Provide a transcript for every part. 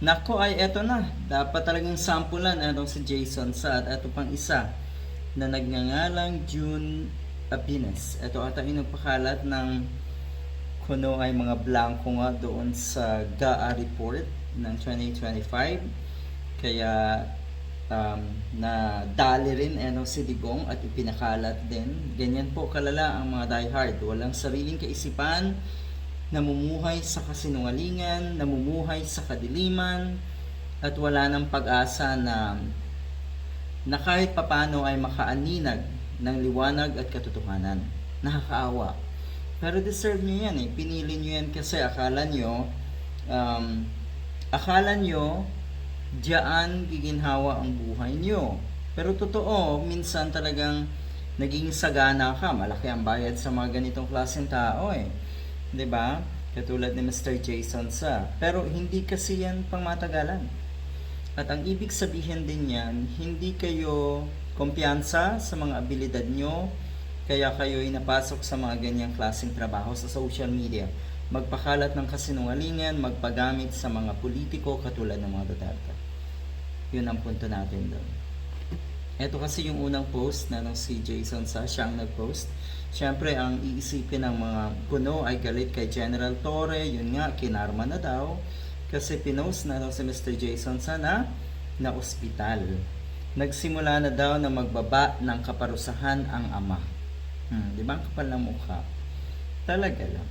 Nako ay eto na. Dapat talagang sampulan ano si Jason sa at eto pang isa na nagngangalang June Apines. Ito ata yung nagpakalat ng kuno ay mga blanco nga doon sa GAA report ng 2025. Kaya um, na dali rin ano si Digong at ipinakalat din. Ganyan po kalala ang mga diehard. Walang sariling kaisipan, namumuhay sa kasinungalingan, namumuhay sa kadiliman, at wala ng pag-asa na na kahit papano ay makaaninag ng liwanag at katotohanan. Nakakaawa. Pero deserve nyo yan eh. Pinili nyo yan kasi akala nyo, um, akala nyo, diyan giginhawa ang buhay nyo. Pero totoo, minsan talagang naging sagana ka. Malaki ang bayad sa mga ganitong klaseng tao eh. 'Di ba? Katulad ni Mr. Jason sa. Pero hindi kasi yan pangmatagalan. At ang ibig sabihin din yan, hindi kayo kumpiyansa sa mga abilidad nyo, kaya kayo ay napasok sa mga ganyang klaseng trabaho sa social media. Magpakalat ng kasinungalingan, magpagamit sa mga politiko katulad ng mga Duterte. Yun ang punto natin doon. Ito kasi yung unang post na nung si Jason sa siya ang nag-post. Siyempre, ang iisipin ng mga kuno ay galit kay General Torre. Yun nga, kinarma na daw. Kasi pinost na daw si Mr. Jason sana na ospital. Nagsimula na daw na magbaba ng kaparusahan ang ama. Hmm, di ba ang kapal ng mukha? Talaga lang.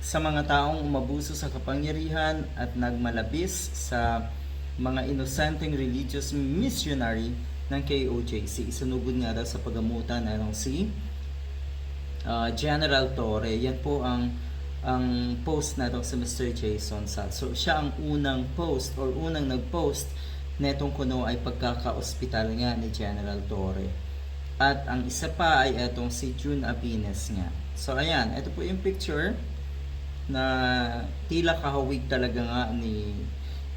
Sa mga taong umabuso sa kapangyarihan at nagmalabis sa mga inosenteng religious missionary ng KOJC. Isunugod nga daw sa pagamutan ng si uh, General Torre. Yan po ang ang post na sa Mr. Jason sa. So siya ang unang post or unang nag-post netong kuno ay pagkaka-ospital nga ni General Torre. At ang isa pa ay etong si June Abines nga. So ayan, ito po yung picture na tila kahawig talaga nga ni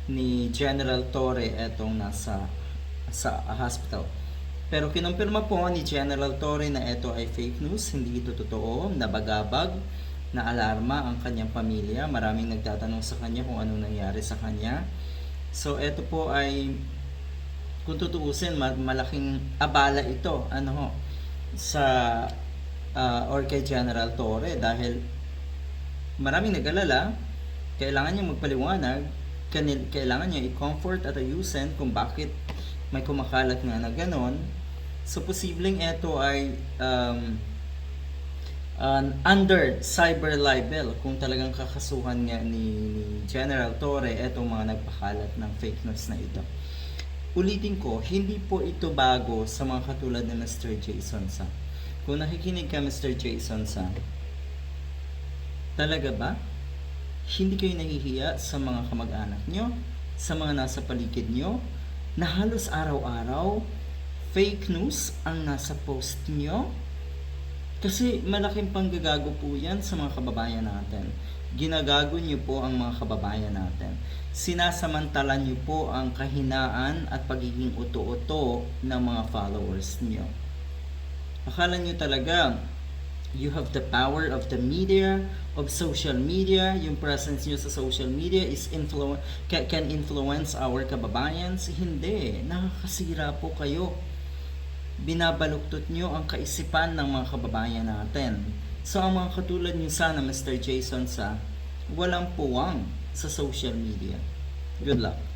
ni General Torre etong nasa sa hospital. Pero kinumpirma po ni General Torre na ito ay fake news, hindi ito totoo, nabagabag, na alarma ang kanyang pamilya. Maraming nagtatanong sa kanya kung anong nangyari sa kanya. So ito po ay kung tutuusin ma- malaking abala ito ano ho sa uh, or kay General Torre dahil maraming nag-alala kailangan niya magpaliwanag kanil, kailangan niya i-comfort at ayusin kung bakit may kumakalat nga na ganon so posibleng ito ay um, uh, under cyber libel kung talagang kakasuhan nga ni, ni General Torre etong mga nagpakalat ng fake news na ito. Ulitin ko, hindi po ito bago sa mga katulad ni Mr. Jason Sa. Kung nakikinig ka Mr. Jason Sa, talaga ba? Hindi kayo nahihiya sa mga kamag-anak nyo, sa mga nasa paligid nyo, na halos araw-araw fake news ang nasa post nyo? Kasi malaking panggagago po yan sa mga kababayan natin. Ginagago niyo po ang mga kababayan natin. Sinasamantalan niyo po ang kahinaan at pagiging uto-uto ng mga followers niyo. Akala niyo talaga you have the power of the media, of social media, yung presence niyo sa social media is influ- can, can influence our kababayans. Hindi. Nakakasira po kayo binabaluktot nyo ang kaisipan ng mga kababayan natin. So, ang mga katulad nyo sana, Mr. Jason, sa walang puwang sa social media. Good luck.